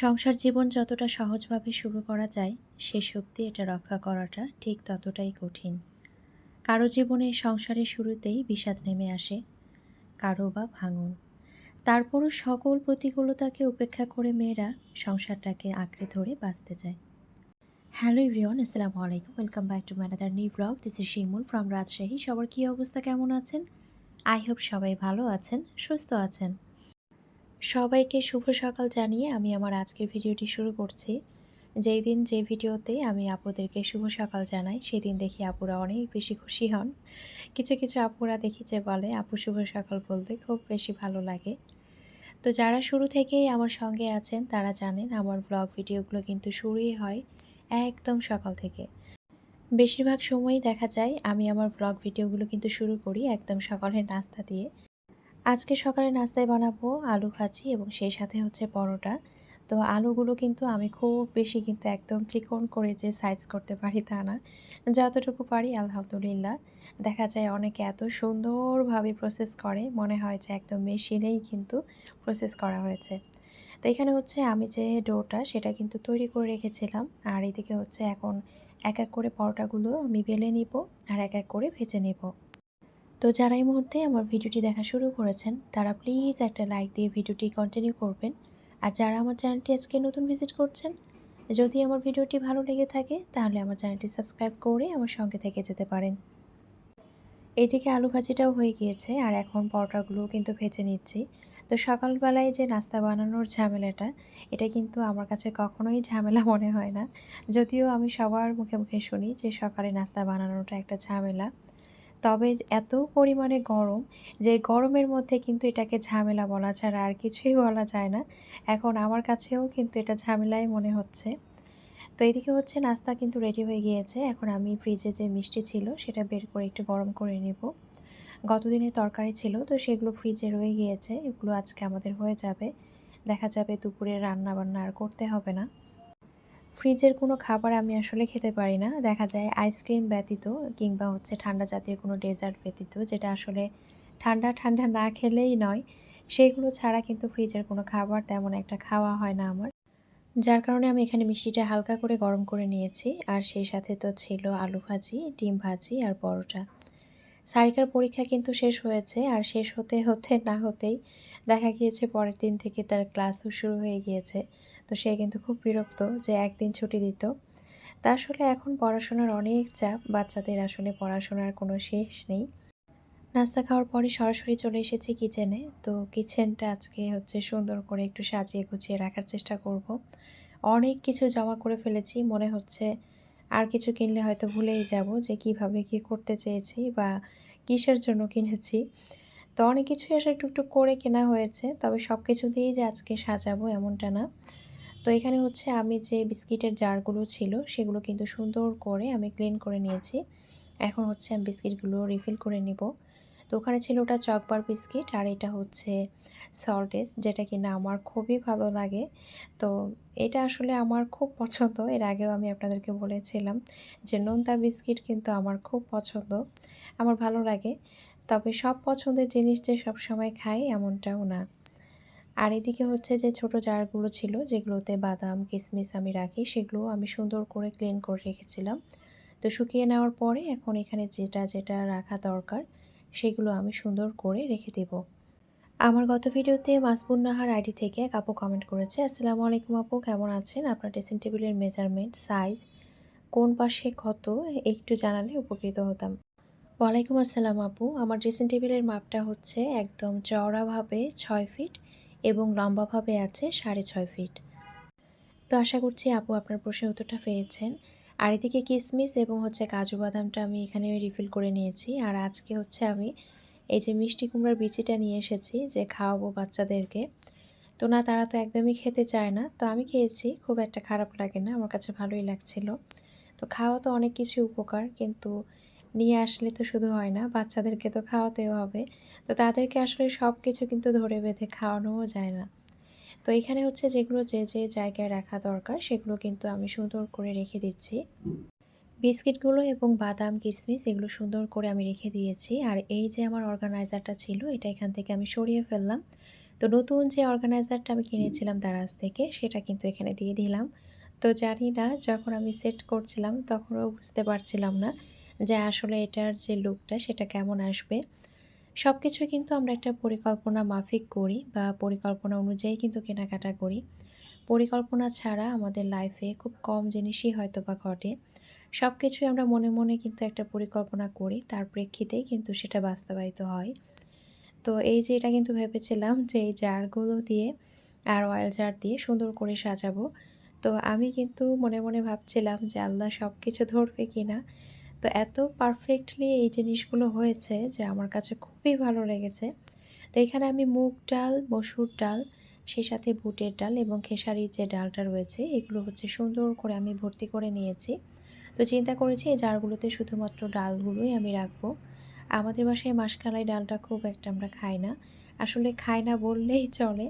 সংসার জীবন যতটা সহজভাবে শুরু করা যায় শেষ অবধি এটা রক্ষা করাটা ঠিক ততটাই কঠিন। কারও জীবনে সংসারের শুরুতেই বিষাদ নেমে আসে, কারও বা ভাঙন। তারপরও সকল প্রতিকূলতাকে উপেক্ষা করে মেয়েরা সংসারটাকে আঁকড়ে ধরে বাঁচতে চায়। হ্যালো ইভরিওয়ান আসসালামু আলাইকুম। Welcome back to my another new blog. This is Shimul from Rajshahi সবার কী অবস্থা, কেমন আছেন? আই হোপ সবাই ভালো আছেন, সুস্থ আছেন। সবাইকে শুভ সকাল জানিয়ে আমি আমার আজকের ভিডিওটি শুরু করছি। যেই দিন যে ভিডিওতে আমি আপুদেরকে শুভ সকাল জানাই সেই দিন দেখি আপুরা অনেক বেশি খুশি হন। কিছু কিছু আপুরা দেখি যে বলে, আপু শুভ সকাল বলতে খুব বেশি ভালো লাগে। তো যারা শুরু থেকেই আমার সঙ্গে আছেন, তারা জানেন আমার ব্লগ ভিডিওগুলো কিন্তু শুরুই হয় একদম সকাল থেকে। বেশিরভাগ সময়ই দেখা যায় আমি আমার ব্লগ ভিডিওগুলো কিন্তু শুরু করি একদম সকালের নাস্তা দিয়ে। আজকে সকালে নাস্তায় বানাবো আলু ভাজি এবং সেই সাথে হচ্ছে পরোটা। তো আলুগুলো কিন্তু আমি খুব বেশি কিন্তু একদম চিকন করে যে সাইজ করতে পারি তা না। যতটুকু পারি, আলহামদুলিল্লাহ। দেখা যায় অনেকে এত সুন্দরভাবে প্রসেস করে, মনে হয় যে একদম মেশিনেই কিন্তু প্রসেস করা হয়েছে। তো এখানে হচ্ছে আমি যে ডোটা, সেটা কিন্তু তৈরি করে রেখেছিলাম। আর এদিকে হচ্ছে এখন এক এক করে পরোটাগুলো আমি বেলে নিব আর এক এক করে ভেজে নেব। তো যারা এই মুহূর্তে আমার ভিডিওটি দেখা শুরু করেছেন, তারা প্লিজ একটা লাইক দিয়ে ভিডিওটি কন্টিনিউ করবেন। আর যারা আমার চ্যানেলটি আজকে নতুন ভিজিট করছেন, যদি আমার ভিডিওটি ভালো লেগে থাকে, তাহলে আমার চ্যানেলটি সাবস্ক্রাইব করে আমার সঙ্গে থেকে যেতে পারেন। এদিকে আলু ভাজিটাও হয়ে গিয়েছে, আর এখন পরোটাগুলোও কিন্তু ভেজে নিচ্ছি। তো সকালবেলায় যে নাস্তা বানানোর ঝামেলাটা, এটা কিন্তু আমার কাছে কখনোই ঝামেলা মনে হয় না। যদিও আমি সবার মুখে মুখে শুনি যে সকালে নাস্তা বানানোটা একটা ঝামেলা। তবে এত পরিমাণে গরম যে গরমের মধ্যে কিন্তু এটাকে ঝামেলা বলা ছাড়া আর কিছুই বলা যায় না। এখন আমার কাছেও কিন্তু এটা ঝামেলাই মনে হচ্ছে। তো এদিকে হচ্ছে নাস্তা কিন্তু রেডি হয়ে গিয়েছে। এখন আমি ফ্রিজে যে মিষ্টি ছিল সেটা বের করে একটু গরম করে নেব। গতদিনের তরকারি ছিল তো সেগুলো ফ্রিজে রয়ে গিয়েছে। এগুলো আজকে আমাদের হয়ে যাবে। দেখা যাবে দুপুরে রান্না বান্না আর করতে হবে না। ফ্রিজের কোনো খাবার আমি আসলে খেতে পারি না। দেখা যায় আইসক্রিম ব্যতীত কিংবা হচ্ছে ঠান্ডা জাতীয় কোনো ডেজার্ট ব্যতীত, যেটা আসলে ঠান্ডা ঠান্ডা না খেলেই নয়। সেগুলো ছাড়া কিন্তু ফ্রিজের কোনো খাবার তেমন একটা খাওয়া হয় না আমার। যার কারণে আমি এখানে মিষ্টিটা হালকা করে গরম করে নিয়েছি। আর সেই সাথে তো ছিল আলু ভাজি, ডিম ভাজি আর পরোটা। সারিকার পরীক্ষা কিন্তু শেষ হয়েছে আর শেষ হতে হতে না হতেই দেখা গিয়েছে পরের দিন থেকে তার ক্লাসও শুরু হয়ে গিয়েছে। তো সে কিন্তু খুব বিরক্ত যে একদিন ছুটি দিত। তা আসলে এখন পড়াশোনার অনেক চাপ, বাচ্চাদের আসলে পড়াশোনার কোনো শেষ নেই। নাস্তা খাওয়ার পরে সরাসরি চলে এসেছি কিচেনে। তো কিচেনটা আজকে হচ্ছে সুন্দর করে একটু সাজিয়ে গুছিয়ে রাখার চেষ্টা করব। অনেক কিছু জমা করে ফেলেছি, মনে হচ্ছে আর কিছু কিনলে হয়তো ভুলেই যাব যে কীভাবে কি করতে চেয়েছি বা কিসের জন্য কিনেছি। তো অনেক কিছুই আসলে টুকটুক করে কেনা হয়েছে, তবে সব কিছু দিয়েই যে আজকে সাজাবো এমনটা না। তো এখানে হচ্ছে আমি যে বিস্কিটের জারগুলো ছিল, সেগুলো কিন্তু সুন্দর করে আমি ক্লিন করে নিয়েছি। এখন হচ্ছে আমি বিস্কিটগুলো রিফিল করে নিব। তো ওখানে ছিল ওটা চকবার বিস্কিট আর এটা হচ্ছে সল্টেস যেটা কিনা আমার খুবই ভালো লাগে। তো এটা আসলে আমার খুব পছন্দ। এর আগেও আমি আপনাদেরকে বলেছিলাম যে নোনতা বিস্কিট কিন্তু আমার খুব পছন্দ। আমার ভালো লাগে। তবে সব পছন্দের জিনিস যে সব সময় খাই এমনটাও না। আর এদিকে হচ্ছে যে ছোট জারগুলো ছিল, যেগুলোতে বাদাম কিশমিশ আমি রাখি সেগুলো আমি সুন্দর করে ক্লিন করে রেখেছিলাম। তো শুকিয়ে নেওয়ার পরে এখন এখানে যেটা যেটা রাখা দরকার সেগুলো আমি সুন্দর করে রেখে দেব। আমার গত ভিডিওতে মাসবুন্নাহার আইডি থেকে এক আপু কমেন্ট করেছে, আসসালামু আলাইকুম আপু, কেমন আছেন? আপনার ড্রেসিং টেবিলের মেজারমেন্ট সাইজ কোন পাশে কত? একটু জানালে উপকৃত হতাম। ওয়ালাইকুম আসসালাম আপু, আমার ড্রেসিং টেবিলের মাপটা হচ্ছে একদম চওড়াভাবে ছয় ফিট এবং লম্বাভাবে আছে সাড়ে ছয় ফিট। তো আশা করছি আপু আপনার প্রশ্নের উত্তরটা পেয়েছেন। আর এদিকে কিশমিশ এবং হচ্ছে কাজু বাদামটা আমি এখানে রিফিল করে নিয়েছি। আর আজকে হচ্ছে আমি এই যে মিষ্টি কুমড়ার বিচিটা নিয়ে এসেছি, যে খাওয়াবো বাচ্চাদেরকে। তো না, তারা তো একদমই খেতে চায় না। তো আমি খেয়েছি, খুব একটা খারাপ লাগে না, আমার কাছে ভালোই লাগছিল। তো খাওয়া তো অনেক কিছু উপকার, কিন্তু নিয়ে আসলে তো শুধু হয় না, বাচ্চাদেরকে তো খাওয়াতেও হবে। তো তাদেরকে আসলে সব কিছু কিন্তু ধরে বেঁধে খাওয়ানোও যায় না। তো এখানে হচ্ছে যেগুলো যে যে জায়গায় রাখা দরকার, সেগুলো কিন্তু আমি সুন্দর করে রেখে দিচ্ছি। বিস্কিটগুলো এবং বাদাম কিশমিশ এগুলো সুন্দর করে আমি রেখে দিয়েছি। আর এই যে আমার অর্গানাইজারটা ছিল, এটা এখান থেকে আমি সরিয়ে ফেললাম। তো নতুন যে অর্গানাইজারটা আমি কিনেছিলাম দারাজ থেকে, সেটা কিন্তু এখানে দিয়ে দিলাম। তো জানি না, যখন আমি সেট করছিলাম, তখনও বুঝতে পারছিলাম না যে আসলে এটার যে লুকটা, সেটা কেমন আসবে। সব কিছুই কিন্তু আমরা একটা পরিকল্পনা মাফিক করি বা পরিকল্পনা অনুযায়ী কিন্তু কেনাকাটা করি। পরিকল্পনা ছাড়া আমাদের লাইফে খুব কম জিনিসই হয়তো বা ঘটে। সব কিছুই আমরা মনে মনে কিন্তু একটা পরিকল্পনা করি, তার প্রেক্ষিতেই কিন্তু সেটা বাস্তবায়িত হয়। তো এই যে এটা কিন্তু ভেবেছিলাম যে এই জারগুলো দিয়ে আর অয়েল জার দিয়ে সুন্দর করে সাজাবো। তো আমি কিন্তু মনে মনে ভাবছিলাম যে আল্লাহ সব কিছু ধরবে কি না তো এত পারফেক্টলি এই জিনিসগুলো হয়েছে যে আমার কাছে খুবই ভালো লেগেছে। তো এখানে আমি মুগ ডাল, মসুর ডাল সেই সাথে বুটের ডাল এবং খেসারির যে ডালটা রয়েছে, এগুলো হচ্ছে সুন্দর করে আমি ভর্তি করে নিয়েছি। তো চিন্তা করেছি এই জারগুলোতে শুধুমাত্র ডালগুলোই আমি রাখব। আমাদের বাসায় মাসকালাই ডালটা খুব একটা আমরা খাই না। আসলে খাই না বললেই চলে,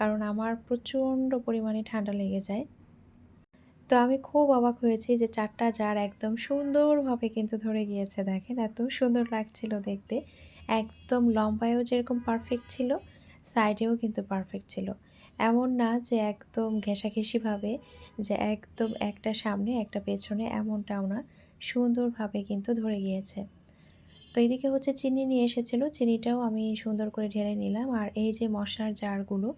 কারণ আমার প্রচণ্ড পরিমাণে ঠান্ডা লেগে যায়। তো আমি খুব অবাক হয়েছি যে চারটা জার একদম সুন্দরভাবে কিন্তু ধরে গিয়েছে দেখেন, এত সুন্দর লাগছিল দেখতে। একদম লম্বায়ও যেরকম পারফেক্ট ছিল সাইডেও কিন্তু পারফেক্ট ছিল। এমন না যে একদম ঘেঁষাঘেঁষিভাবে, যে একদম একটা সামনে, একটা পেছনে এমনটাও না, সুন্দরভাবে কিন্তু ধরে গিয়েছে। তো এইদিকে হচ্ছে চিনি নিয়ে এসেছিল, চিনিটাও আমি সুন্দর করে ঢেলে নিলাম। আর এই যে মশলার জারগুলো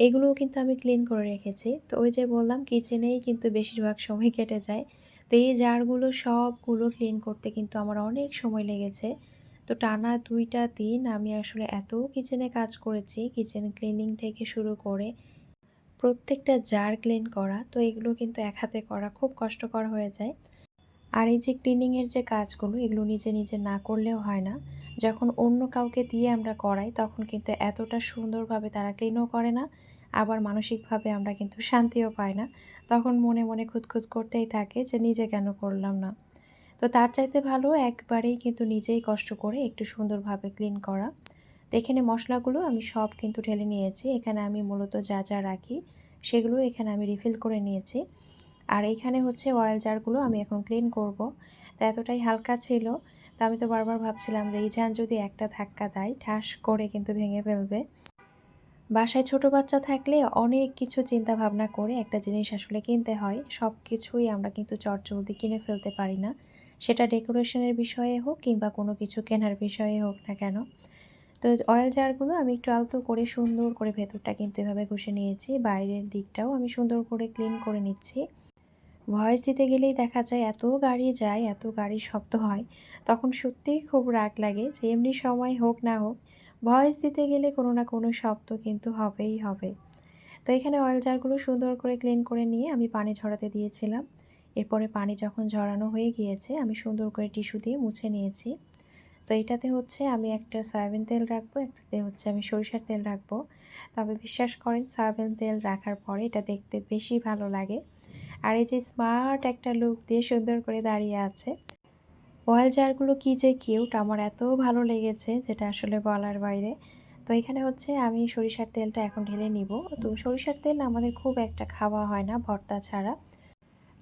এগুলোও কিন্তু আমি ক্লিন করে রেখেছি। তো ওই যে বললাম কিচেনেই কিন্তু বেশিরভাগ সময় কেটে যায়। তো এই জারগুলো সবগুলো ক্লিন করতে কিন্তু আমার অনেক সময় লেগেছে। তো টানা দুইটা দিন আমি আসলে এত কিচেনে কাজ করেছি কিচেন ক্লিনিং থেকে শুরু করে প্রত্যেকটা জার ক্লিন করা। তো এগুলো কিন্তু এক হাতে করা খুব কষ্টকর হয়ে যায়। আর এই যে ক্লিনিংয়ের যে কাজগুলো, এগুলো নিজে নিজে না করলেও হয় না। যখন অন্য কাউকে দিয়ে আমরা করাই, তখন কিন্তু এতটা সুন্দরভাবে তারা ক্লিনও করে না, আবার মানসিকভাবে আমরা কিন্তু শান্তিও পাই না। তখন মনে মনে খুঁতখুত করতেই থাকে যে নিজে কেন করলাম না। তো তার চাইতে ভালো একবারেই কিন্তু নিজেই কষ্ট করে একটু সুন্দরভাবে ক্লিন করা। তো এখানে মশলাগুলো, আমি সব কিন্তু ঢেলে নিয়েছি। এখানে আমি মূলত যা যা রাখি, সেগুলো এখানে আমি রিফিল করে নিয়েছি। আর এইখানে হচ্ছে অয়েল জারগুলো আমি এখন ক্লিন করব। তো এতটাই হালকা ছিল, তো আমি তো বারবার ভাবছিলাম যে এই ইজান যদি একটা ধাক্কা দেয়, ঠাস করে কিন্তু ভেঙে ফেলবে। বাসায় ছোট বাচ্চা থাকলে অনেক কিছু চিন্তা ভাবনা করে একটা জিনিস আসলে কিনতে হয়, সব কিছুই আমরা কিন্তু চটজলদি কিনে ফেলতে পারি না। সেটা ডেকোরেশনের বিষয়ে হোক কিংবা কোনো কিছু কেনার বিষয়ে হোক না কেন। তো অয়েল জারগুলো আমি একটু আলতো করে সুন্দর করে ভেতরটা কিন্তু এভাবে ঘষে নিয়েছি, বাইরের দিকটাও আমি সুন্দর করে ক্লিন করে নিচ্ছি। ভয়েস দিতে গেলেই দেখা যায় এত গাড়ি যায়, এত গাড়ির শব্দ হয়, তখন সত্যিই খুব রাগ লাগে যে এমনি সময় হোক না হোক, ভয়েস দিতে গেলে কোনো না কোনো শব্দ কিন্তু হবেই হবে। তো এখানে অয়েল জারগুলো সুন্দর করে ক্লিন করে নিয়ে আমি পানি ঝরাতে দিয়েছিলাম। এরপরে পানি যখন ঝরানো হয়ে গিয়েছে, আমি সুন্দর করে টিস্যু দিয়ে মুছে নিয়েছি। তো এটাতে হচ্ছে আমি একটা সয়াবিন তেল রাখব, একটাতে হচ্ছে আমি সরিষার তেল রাখব। তবে বিশ্বাস করেন সয়াবিন তেল রাখার পরে এটা দেখতে বেশি ভালো লাগে। আর এই যে স্মার্ট একটা লুক দিয়ে সুন্দর করে দাঁড়িয়ে আছে। অয়েল জারগুলো কী যে কিউট আমার এত ভালো লেগেছে যেটা আসলে বলার বাইরে। তো এখানে হচ্ছে আমি সরিষার তেলটা এখন ঢেলে নিব। তো সরিষার তেল আমাদের খুব একটা খাওয়া হয় না ভর্তা ছাড়া।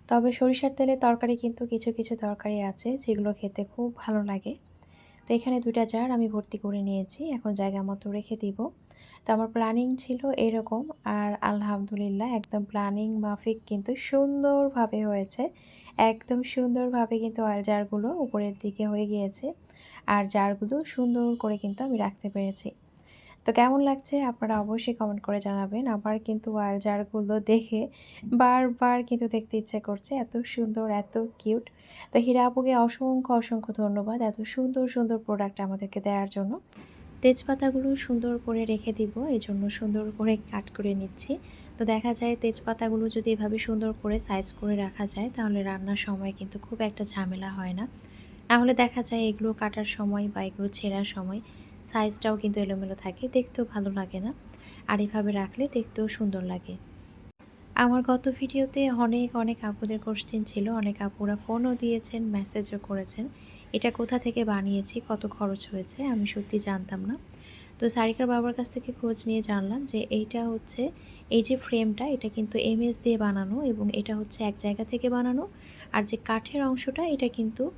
তবে সরিষার তেলে তরকারি কিন্তু কিছু কিছু তরকারি আছে যেগুলো খেতে খুব ভালো লাগে। তো এখানে দুইটা জার আমি ভর্তি করে নিয়েছি, এখন জায়গা মতো রেখে দিব। তো আমার প্ল্যানিং ছিল এরকম, আর আলহামদুলিল্লাহ একদম প্ল্যানিং মাফিক কিন্তু সুন্দরভাবে হয়েছে। একদম সুন্দরভাবে কিন্তু অয়েল জারগুলো উপরের দিকে হয়ে গিয়েছে, আর জারগুলো সুন্দর করে কিন্তু আমি রাখতে পেরেছি। তো কেমন লাগছে? আপনারা অবশ্যই কমেন্ট করে জানাবেন। আমার কিন্তু ওয়াল জারগুলো দেখে বারবার কিন্তু দেখতে ইচ্ছে করছে এত সুন্দর, এত কিউট তো হীরা আপুকে অসংখ্য অসংখ্য ধন্যবাদ এত সুন্দর সুন্দর প্রোডাক্ট আমাদেরকে দেওয়ার জন্য। তেজপাতাগুলো সুন্দর করে রেখে দিব এই জন্য সুন্দর করে কাট করে নিচ্ছি। তো দেখা যায় তেজপাতাগুলো যদি এভাবে সুন্দর করে সাইজ করে রাখা যায়, তাহলে রান্নার সময় কিন্তু খুব একটা ঝামেলা হয় না। নাহলে দেখা যায় এগুলো কাটার সময় বা এগুলো ছেঁড়ার সময় সাইজটাও কিন্তু এলোমেলো থাকে, দেখতেও ভালো লাগে না। আর এভাবে রাখলে দেখতেও সুন্দর লাগে। আমার গত ভিডিওতে অনেক অনেক আপুদের কোশ্চেন ছিল, অনেক আপুরা ফোনও দিয়েছেন মেসেজও করেছেন। এটা কোথা থেকে বানিয়েছি, কত খরচ হয়েছে, আমি সত্যি জানতাম না। তো সারিকার বাবার কাছ থেকে খোঁজ নিয়ে জানলাম যে এইটা হচ্ছে, এই যে ফ্রেমটা এটা কিন্তু এমএস দিয়ে বানানো এবং এটা হচ্ছে এক জায়গা থেকে বানানো। আর যে কাঠের অংশটা, এটা কিন্তু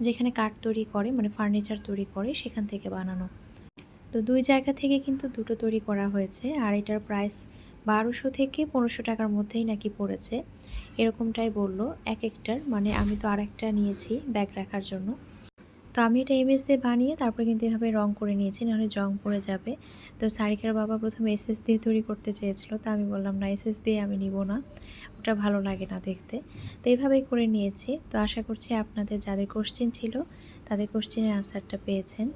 যেখানে কাঠ তৈরি করে মানে ফার্নিচার তৈরি করে, সেখান থেকে বানানো। তো দুই জায়গা থেকে কিন্তু দুটো তৈরি করা হয়েছে, আর এটার প্রাইস বারোশো থেকে পনেরোশো টাকার মধ্যেই নাকি পড়েছে। এরকমটাই বলল এক একটার মানে আমি তো আর একটা নিয়েছি ব্যাগ রাখার জন্য। তো আমি এটা এমএস দিয়ে বানিয়ে তারপরে কিন্তু এভাবে রং করে নিয়েছি, নাহলে জং পড়ে যাবে। তো সারিকার বাবা প্রথমে এসএস দিয়ে তৈরি করতে চেয়েছিল, তো আমি বললাম, না এসএস দিয়ে আমি নিব না, ওটা ভালো লাগে না দেখতে। তো এইভাবেই করে নিয়েছি। তো আশা করছি আপনাদের, যাদের কোশ্চেন ছিল, তাদের কোশ্চেনের আনসারটা পেয়েছেন।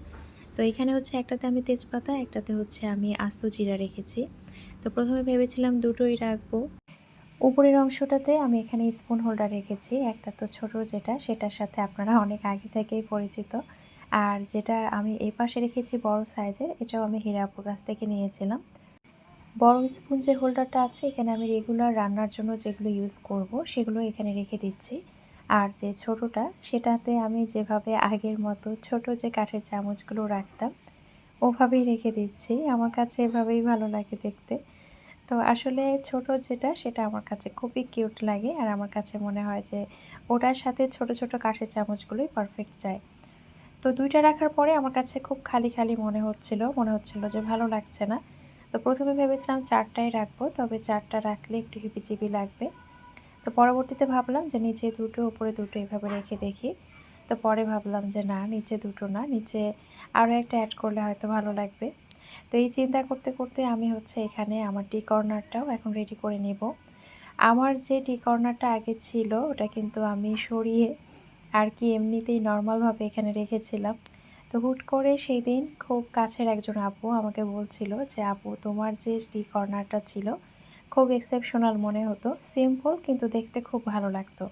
তো এখানে হচ্ছে একটাতে আমি তেজপাতা, একটাতে হচ্ছে আমি আস্ত জিরা রেখেছি। তো প্রথমে ভেবেছিলাম দুটোই রাখব। উপরের অংশটাতে আমি এখানে স্পুন হোল্ডার রেখেছি, একটা তো ছোট যেটা, সেটার সাথে আপনারা অনেক আগে থেকেই পরিচিত। আর যেটা আমি এই পাশে রেখেছি বড় সাইজের, এটাও আমি হীরাপুর কাছ থেকে নিয়েছিলাম। বড় স্পুন যে হোল্ডারটা আছে, এখানে আমি রেগুলার রান্নার জন্য যেগুলো ইউজ করব, সেগুলো এখানে রেখে দিচ্ছি। আর যে ছোটোটা, সেটাতে আমি যেভাবে আগের মতো ছোট যে কাঠের চামচগুলো রাখতাম, ওভাবেই রেখে দিচ্ছি। আমার কাছে এভাবেই ভালো লাগে দেখতে। তো আসলে ছোট যেটা, সেটা আমার কাছে খুবই কিউট লাগে। আর আমার কাছে মনে হয় যে ওটার সাথে ছোট ছোট কাঠের চামচগুলোই পারফেক্ট যায়। তো দুইটা রাখার পরে আমার কাছে খুব খালি খালি মনে হচ্ছিল মনে হচ্ছিল যে ভালো লাগছে না। তো প্রথমে ভেবেছিলাম চারটাই রাখব, তবে চারটা রাখলে একটু হিপিচিপি লাগবে। তো পরবর্তীতে ভাবলাম যে নিচে দুটো, উপরে দুটো এভাবে রেখে দেখি। তো পরে ভাবলাম যে না, নিচে দুটো না, নিচে আরও একটা অ্যাড করলে হয়তো ভালো লাগবে। তো এই চিন্তা করতে করতে আমি হচ্ছে এখানে আমার টি কর্নারটাও এখন রেডি করে নেব। আমার যে টি কর্নারটা আগে ছিল, ওটা কিন্তু আমি সরিয়ে আর কি এমনিতেই নর্মালভাবে এখানে রেখেছিলাম। তো হুট করে সেই দিন খুব কাছের একজন আপু আমাকে বলছিল যে, আপু, তোমার যে টি কর্নারটা ছিল খুব এক্সেপশনাল মনে হতো। সিম্পল কিন্তু দেখতে খুব ভালো লাগতো।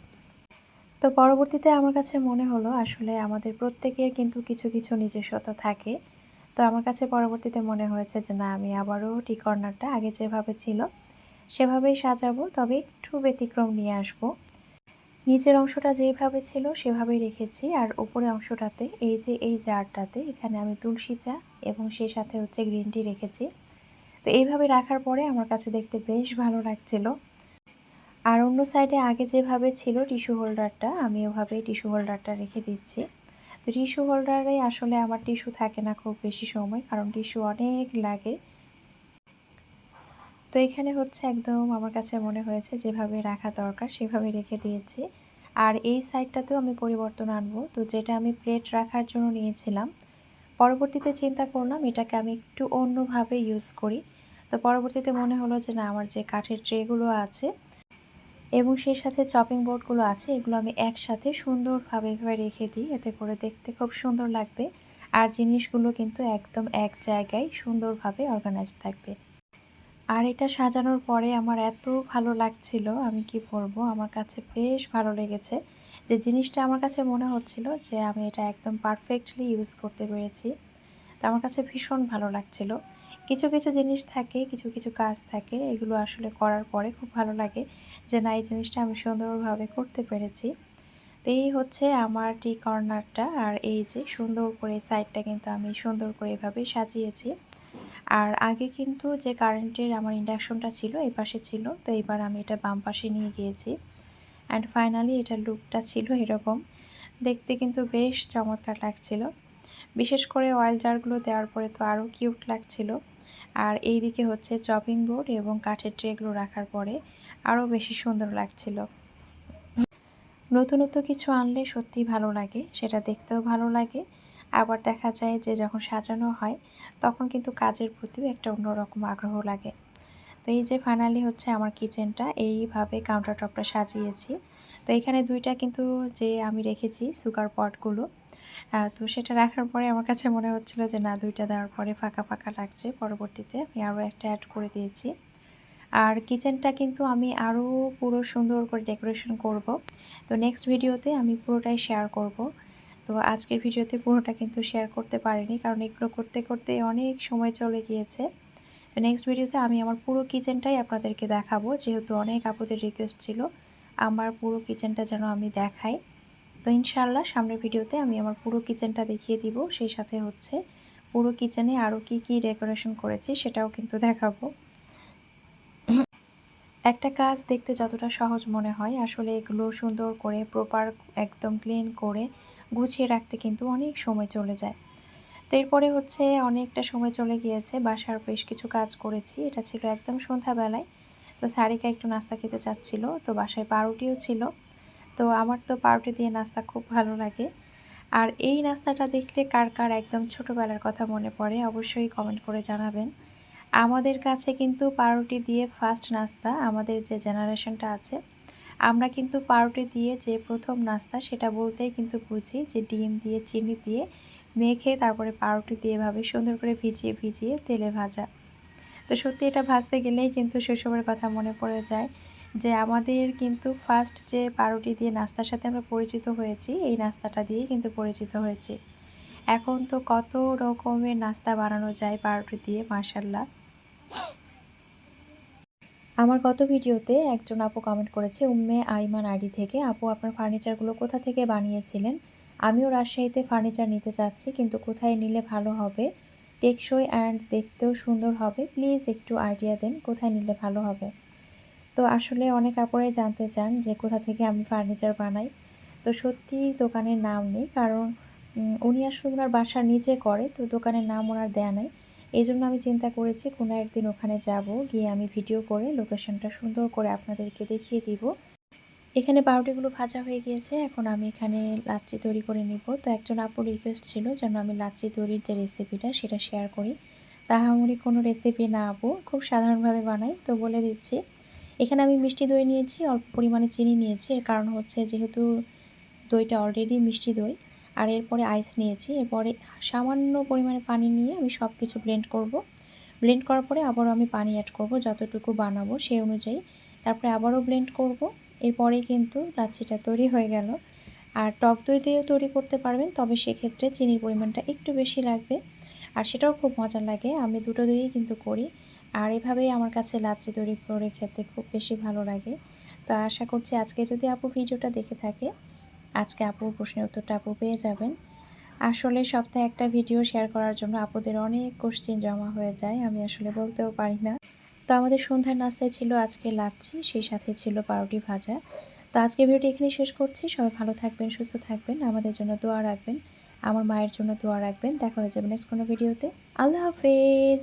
তো পরবর্তীতে আমার কাছে মনে হলো, আসলে আমাদের প্রত্যেকের কিন্তু কিছু কিছু নিজস্বতা থাকে। তো আমার কাছে পরবর্তীতে মনে হয়েছে যে, না, আমি আবারও টি কর্নারটা আগে যেভাবে ছিল, সেভাবেই সাজাবো, তবে একটু ব্যতিক্রম নিয়ে আসব। নিচের অংশটা যেভাবে ছিল, সেভাবেই রেখেছি। আর উপরে অংশটাতে, এই যে, এই জারটাতে এখানে আমি তুলসী চা এবং সেই সাথে হচ্ছে গ্রিন টি রেখেছি। তো এইভাবে রাখার পরে আমার কাছে দেখতে বেশ ভালো লাগছিল। আর অন্য সাইডে আগে যেভাবে ছিল টিস্যু হোল্ডারটা আমি ওভাবেই টিস্যু হোল্ডারটা রেখে দিচ্ছি। তো টিস্যু হোল্ডারে আসলে আমার টিস্যু থাকে না খুব বেশি সময়, কারণ টিস্যু অনেক লাগে। তো এখানে হচ্ছে একদম আমার কাছে মনে হয়েছে যেভাবে রাখা দরকার সেভাবে রেখে দিয়েছি। আর এই সাইডটাতেও আমি পরিবর্তন আনব। তো যেটা আমি প্লেট রাখার জন্য নিয়েছিলাম পরবর্তীতে চিন্তা করলাম এটাকে আমি একটু অন্যভাবে ইউজ করি। তো পরবর্তীতে মনে হলো যে না, আমার যে কাঠের ট্রেগুলো আছে এবং সেই সাথে চপিং বোর্ডগুলো আছে, এগুলো আমি একসাথে সুন্দরভাবে এভাবে রেখে দিই। এতে করে দেখতে খুব সুন্দর লাগবে আর জিনিসগুলো কিন্তু একদম এক জায়গায় সুন্দরভাবে অর্গানাইজ থাকবে। আর এটা সাজানোর পরে আমার এত ভালো লাগছিল, আমি কি বলব? আমার কাছে বেশ ভালো লেগেছে। যে জিনিসটা আমার কাছে মনে হচ্ছিল যে আমি এটা একদম পারফেক্টলি ইউজ করতে পেরেছি, তো আমার কাছে ভীষণ ভালো লাগছিল। কিছু কিছু জিনিস থাকে, কিছু কিছু কাজ থাকে, এগুলো আসলে করার পরে খুব ভালো লাগে যে না, এই জিনিসটা আমি সুন্দরভাবে করতে পেরেছি। তো এই হচ্ছে আমার টি কর্নারটা আর এই যে সুন্দর করে সাইডটা কিন্তু আমি সুন্দর করে এভাবে সাজিয়েছি। আর আগে কিন্তু যে কারেন্টের আমার ইন্ডাকশনটা ছিল, এই পাশে ছিল, তো এবার আমি এটা বাম পাশে নিয়ে গিয়েছি। অ্যান্ড ফাইনালি এটার লুকটা ছিল এরকম। দেখতে কিন্তু বেশ চমৎকার লাগছিল। বিশেষ করে অয়েল জারগুলো দেওয়ার পরে তো আরও কিউট লাগছিল। আর এই দিকে হচ্ছে চপিং বোর্ড এবং কাঠের ট্রেগুলো রাখার পরে আরও বেশি সুন্দর লাগছিল। নতুনত্ব কিছু আনলে সত্যি ভালো লাগে, সেটা দেখতেও ভালো লাগে। আবার দেখা যায় যে যখন সাজানো হয়, তখন কিন্তু কাজের প্রতিও একটা অন্যরকম আগ্রহ লাগে। তো এই যে ফাইনালি হচ্ছে আমার কিচেনটা এইভাবে কাউন্টার টপটা সাজিয়েছি। তো এখানে দুইটা কিন্তু যে আমি রেখেছি সুগার পটগুলো তো সেটা রাখার পরে আমার কাছে মনে হচ্ছিল যে না, দুইটা দেওয়ার পরে ফাঁকা ফাঁকা লাগছে, পরবর্তীতে আমি আরও একটা অ্যাড করে দিয়েছি। আর কিচেনটা কিন্তু আমি আরও পুরো সুন্দর করে ডেকোরেশন করব। তো নেক্সট ভিডিওতে আমি পুরোটাই শেয়ার করব। তো আজকের ভিডিওতে পুরোটা কিন্তু শেয়ার করতে পারিনি, কারণ এগুলো করতে করতে অনেক সময় চলে গিয়েছে। নেক্সট ভিডিওতে আমি আমার পুরো কিচেনটাই আপনাদেরকে দেখাবো। যেহেতু অনেক আপুদের রিকোয়েস্ট ছিল, আমার পুরো কিচেনটা যেন আমি দেখাই। তো ইনশাল্লাহ সামনের ভিডিওতে আমি আমার পুরো কিচেনটা দেখিয়ে দিব। সেই সাথে হচ্ছে পুরো কিচেনে আরও কি কি ডেকোরেশন করেছি সেটাও কিন্তু দেখাবো। একটা কাজ দেখতে যতটা সহজ মনে হয়, আসলে এগুলো সুন্দর করে প্রপার একদম ক্লিন করে গুছিয়ে রাখতে কিন্তু অনেক সময় চলে যায়। তো এরপরে হচ্ছে অনেকটা সময় চলে গিয়েছে, বাসার বেশ কিছু কাজ করেছি, এটা ছিল একদম সন্ধ্যাবেলায়। তো সারিকা একটু নাস্তা খেতে চাচ্ছিল, তো বাসায় পাউরুটিও ছিল। তো আমার তো পাউরুটি দিয়ে নাস্তা খুব ভালো লাগে। আর এই নাস্তাটা দেখলে কার কার একদম ছোটোবেলার কথা মনে পড়ে, অবশ্যই কমেন্ট করে জানাবেন। আমাদের কাছে কিন্তু পাউরুটি দিয়ে ফার্স্ট নাস্তা আমাদের যে জেনারেশনটা আছে, আমরা কিন্তু পাউরুটি দিয়ে যে প্রথম নাস্তা সেটা বলতেই কিন্তু বুঝি যে ডিম দিয়ে, চিনি দিয়ে মেখে তারপরে পাউরুটি দিয়ে এভাবে সুন্দর করে ভিজিয়ে ভিজিয়ে তেলে ভাজা। তো সত্যি এটা ভাজতে গেলেই কিন্তু শৈশবের কথা মনে পড়ে যায় যে আমাদের কিন্তু ফার্স্ট যে পাউরুটি দিয়ে নাস্তার সাথে আমরা পরিচিত হয়েছি, এই নাস্তাটা দিয়েই কিন্তু পরিচিত হয়েছি। এখন তো কত রকমের নাস্তা বানানো যায় পাউরুটি দিয়ে মার্শাল্লাহ আমার গত ভিডিওতে একজন আপু কমেন্ট করেছে, উম্মে আইমান আইডি থেকে, আপু আপনার ফার্নিচারগুলো কোথা থেকে বানিয়েছিলেন? আমিও রাজশাহীতে ফার্নিচার নিতে চাচ্ছি, কিন্তু কোথায় নিলে ভালো হবে? টেকসই অ্যান্ড দেখতেও সুন্দর হবে। প্লিজ একটু আইডিয়া দেন, কোথায় নিলে ভালো হবে? তো আসলে অনেক আপুরাই জানতে চান যে কোথা থেকে আমি ফার্নিচার বানাই। তো সত্যি দোকানের নাম নেই, কারণ উনি আসলে ওনার বাসার নিচে করে, তো দোকানের নাম ওনার দেয়া নেই। এই জন্য আমি চিন্তা করেছি কোনো একদিন ওখানে যাব, গিয়ে আমি ভিডিও করে লোকেশনটা সুন্দর করে আপনাদেরকে দেখিয়ে দিব। এখানে পাউরুটিগুলো ভাজা হয়ে গিয়েছে। এখন আমি এখানে লাচ্ছি তৈরি করে নিব। তো একজন আপুর রিকোয়েস্ট ছিল যেন আমি লাচ্ছি তৈরির যে রেসিপিটা সেটা শেয়ার করি। তাহামরি কোনো রেসিপি না, আপু। খুব সাধারণভাবে বানাই, তো বলে দিচ্ছি। এখানে আমি মিষ্টি দই নিয়েছি, অল্প পরিমাণে চিনি নিয়েছি। এর কারণ হচ্ছে যেহেতু দইটা অলরেডি মিষ্টি দই, আর এরপরে আইস নিয়েছি। এরপরে সামান্য পরিমাণে পানি নিয়ে আমি সব কিছু ব্লেন্ড করব। ব্লেন্ড করার পরে আবারও আমি পানি অ্যাড করব, যতটুকু বানাবো সেই অনুযায়ী। তারপরে আবারও ব্লেন্ড করব। এরপরেই কিন্তু লাচ্ছিটা তৈরি হয়ে গেল। আর টক দই দিয়েও তৈরি করতে পারবেন, তবে সেক্ষেত্রে চিনির পরিমাণটা একটু বেশি লাগবে। আর সেটাও খুব মজা লাগে, আমি দুটো দিয়েই কিন্তু করি। আর এভাবেই আমার কাছে লাচ্ছি তৈরি করে খেতে খুব বেশি ভালো লাগে। তো আশা করছি আজকে যদি আপু ভিডিওটা দেখে থাকে, আজকে আপুর প্রশ্নের উত্তরটা আপু পেয়ে যাবেন। আসলে সপ্তাহে একটা ভিডিও শেয়ার করার জন্য আপুদের অনেক কোশ্চেন জমা হয়ে যায়, আমি আসলে বলতেও পারি না। তো আমাদের সন্ধ্যার নাস্তায় ছিল আজকে লাচ্ছি, সেই সাথে ছিল পাউরুটি ভাজা। তো আজকে ভিডিওটি এখানে শেষ করছি। সবাই ভালো থাকবেন, সুস্থ থাকবেন, আমাদের জন্য দোয়া রাখবেন, আমার মায়ের জন্য দোয়া রাখবেন। দেখা হয়ে যাবে নেক্সট কোনো ভিডিওতে। আল্লাহ হাফেজ!